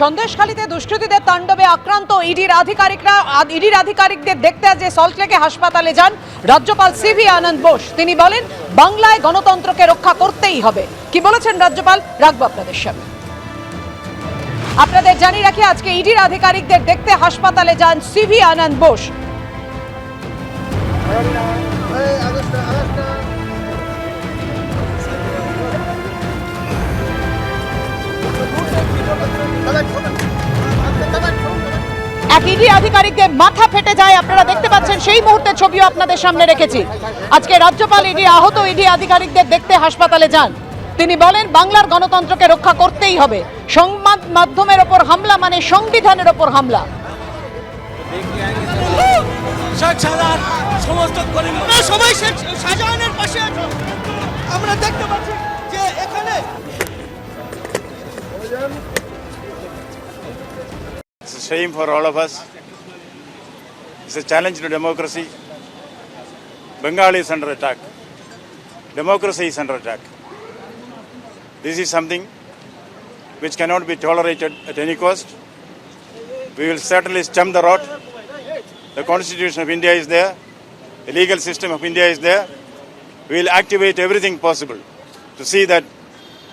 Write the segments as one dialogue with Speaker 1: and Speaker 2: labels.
Speaker 1: সন্দেশখালীতে দুষ্কৃতীদের তাণ্ডবে আক্রান্ত ইডির আধিকারিকরা ইডির আধিকারিকদের দেখতে আজ সল্টলেকে হাসপাতালে যান রাজ্যপাল সিভি আনন্দ বোস। তিনি বলেন, বাংলায় গণতন্ত্রকে রক্ষা করতেই হবে। কি বলেছেন রাজ্যপাল? রাখব আপনাদের সামনে। আপনাদের জানিয়ে রাখি, আজকে ইডির আধিকারিকদের দেখতে হাসপাতালে যান সিভি আনন্দ বোস। ইডি আধিকারিকদের মাথা ফেটে যায় আপনারা দেখতে পাচ্ছেন সেই মুহূর্তের ছবিও আপনাদের সামনে রেখেছি। আজকে রাজ্যপাল ইডি আহত ইডি আধিকারিকদের দেখতে হাসপাতালে যান। তিনি বলেন বাংলার গণতন্ত্রকে রক্ষা করতেই হবে। সংবাদ মাধ্যমের ওপর হামলা মানে সংবিধানের ওপর হামলা।
Speaker 2: সমস্ত আমরা সবাই শাহজাহানের পাশে আমরা দেখতে পাচ্ছি যে এখানে
Speaker 3: shame for all of us. It's a challenge to democracy. Bengal is under attack. Democracy is under attack. This is something which cannot be tolerated at any cost. We will certainly stem the rot. The Constitution of India is there. The legal system of India is there. We will activate everything possible to see that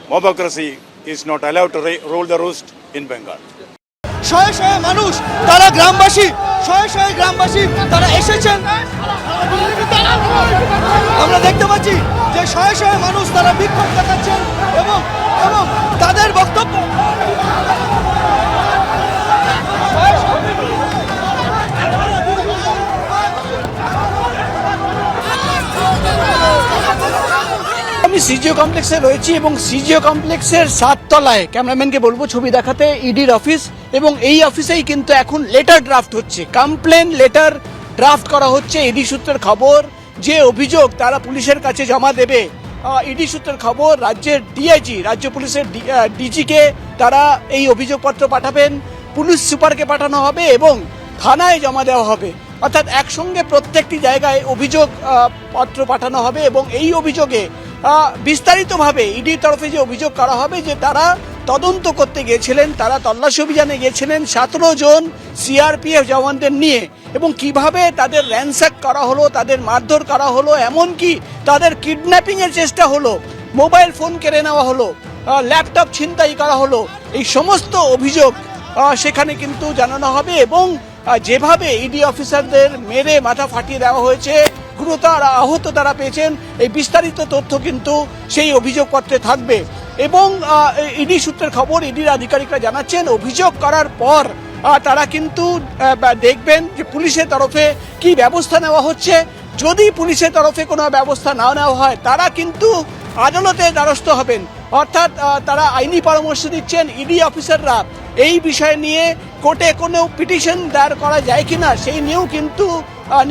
Speaker 3: mobocracy is not allowed to rule the roost in Bengal.
Speaker 2: শয়ে শয়ে মানুষ, তারা গ্রামবাসী, শয়ে শয়ে গ্রামবাসী, তারা এসেছেন। আমরা দেখতে পাচ্ছি যে শয়ে শয়ে মানুষ তারা বিক্ষোভ দেখাচ্ছেন এবং এবং
Speaker 4: সিজিও কমপ্লেক্সে রয়েছি এবং সিজিও কমপ্লেক্সের সাততলায় ক্যামেরাম্যানকে বলব ছবি দেখাতে ইডির অফিস এবং এই অফিসেই কিন্তু এখন লেটার ড্রাফট হচ্ছে। কমপ্লেন লেটার ড্রাফট করা হচ্ছে ইডি সূত্রের খবর। যে অভিযোগ তারা পুলিশের কাছে জমা দেবে ইডি সূত্রের খবর, রাজ্যের ডিআইজি রাজ্য পুলিশের ডিজিকে তারা এই অভিযোগপত্র পাঠাবেন, পুলিশ সুপারকে পাঠানো হবে এবং থানায় জমা দেওয়া হবে। অর্থাৎ একসঙ্গে প্রত্যেকটি জায়গায় অভিযোগ পত্র পাঠানো হবে এবং এই অভিযোগে বিস্তারিতভাবে ইডির তরফে যে অভিযোগ করা হবে যে তারা তদন্ত করতে গিয়েছিলেন, তারা তল্লাশি অভিযানে গিয়েছিলেন সতেরো জন সিআরপিএফ জওয়ানদের নিয়ে এবং কীভাবে তাদের র্যানস্যাক করা হলো, তাদের মারধর করা হলো, এমনকি তাদের কিডন্যাপিংয়ের চেষ্টা হলো মোবাইল ফোন কেড়ে নেওয়া হলো ল্যাপটপ ছিনতাই করা হলো, এই সমস্ত অভিযোগ সেখানে কিন্তু জানানো হবে এবং যেভাবে ইডি অফিসারদের মেরে মাথা ফাটিয়ে দেওয়া হয়েছে গুরুতর আহত তারা পেয়েছেন। এই বিস্তারিত তথ্য কিন্তু সেই অভিযোগপত্রে থাকবে। এবং ইডি সূত্রের খবর, ইডির আধিকারিকরা জানাচ্ছেন, অভিযোগ করার পর তারা কিন্তু দেখবেন যে পুলিশের তরফে কি ব্যবস্থা নেওয়া হচ্ছে। যদি পুলিশের তরফে কোনো ব্যবস্থা না নেওয়া হয়, তারা কিন্তু আদালতে দ্বারস্থ হবেন। অর্থাৎ তারা আইনি পরামর্শ দিচ্ছেন ইডি অফিসাররা। এই বিষয় নিয়ে কোর্টে কোনো পিটিশন দায়ের করা যায় কিনা, সেই নিয়েও কিন্তু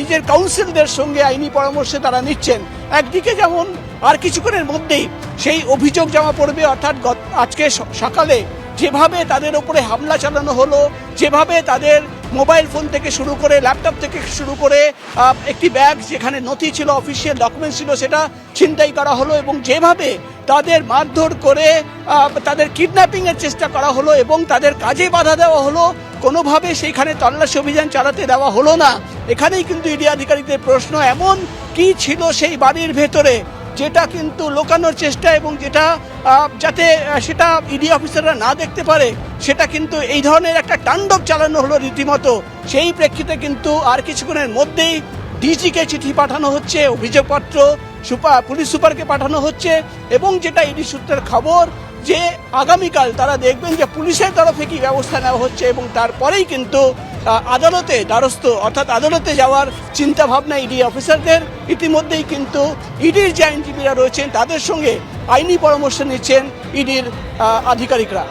Speaker 4: নিজের কাউন্সিলদের সঙ্গে আইনি পরামর্শে তারা নিচ্ছেন। একদিকে যেমন আর কিছুক্ষণের মধ্যেই সেই অভিযোগ জমা পড়বে, অর্থাৎ আজকে সকালে যেভাবে তাদের উপরে হামলা চালানো হলো, যেভাবে তাদের মোবাইল ফোন থেকে শুরু করে, ল্যাপটপ থেকে শুরু করে একটি ব্যাগ যেখানে নথি ছিল, অফিসিয়াল ডকুমেন্ট ছিল, সেটা ছিনতাই করা হলো এবং যেভাবে তাদের মারধর করে তাদের কিডন্যাপিংয়ের চেষ্টা করা হলো এবং তাদের কাজে বাধা দেওয়া হলো কোনোভাবে সেইখানে তল্লাশি অভিযান চালাতে দেওয়া হলো না। এখানেই কিন্তু ইডি আধিকারিকদের প্রশ্ন, এমন কি ছিল সেই বাড়ির ভেতরে? যেটা কিন্তু লোকানোর চেষ্টা এবং যেটা যাতে সেটা ইডি অফিসাররা না দেখতে পারে, সেটা কিন্তু এই ধরনের একটা তাণ্ডব চালানো হলো রীতিমতো। সেই প্রেক্ষিতে কিন্তু আর কিছুক্ষণের মধ্যেই ডিজিকে চিঠি পাঠানো হচ্ছে, অভিযোগপত্র সুপার পুলিশ সুপারকে পাঠানো হচ্ছে এবং যেটা ইডি সূত্রের খবর যে আগামীকাল তারা দেখবেন যে পুলিশের তরফে কি ব্যবস্থা নেওয়া হচ্ছে এবং তারপরেই কিন্তু আদালতে দ্বারস্থ, অর্থাৎ আদালতে যাওয়ার চিন্তা ভাবনা ইডি অফিসারদের। ইতিমধ্যেই কিন্তু ইডির যে আইনজীবীরা রয়েছেন, তাদের সঙ্গে আইনি পরামর্শ নিচ্ছেন ইডির আধিকারিকরা।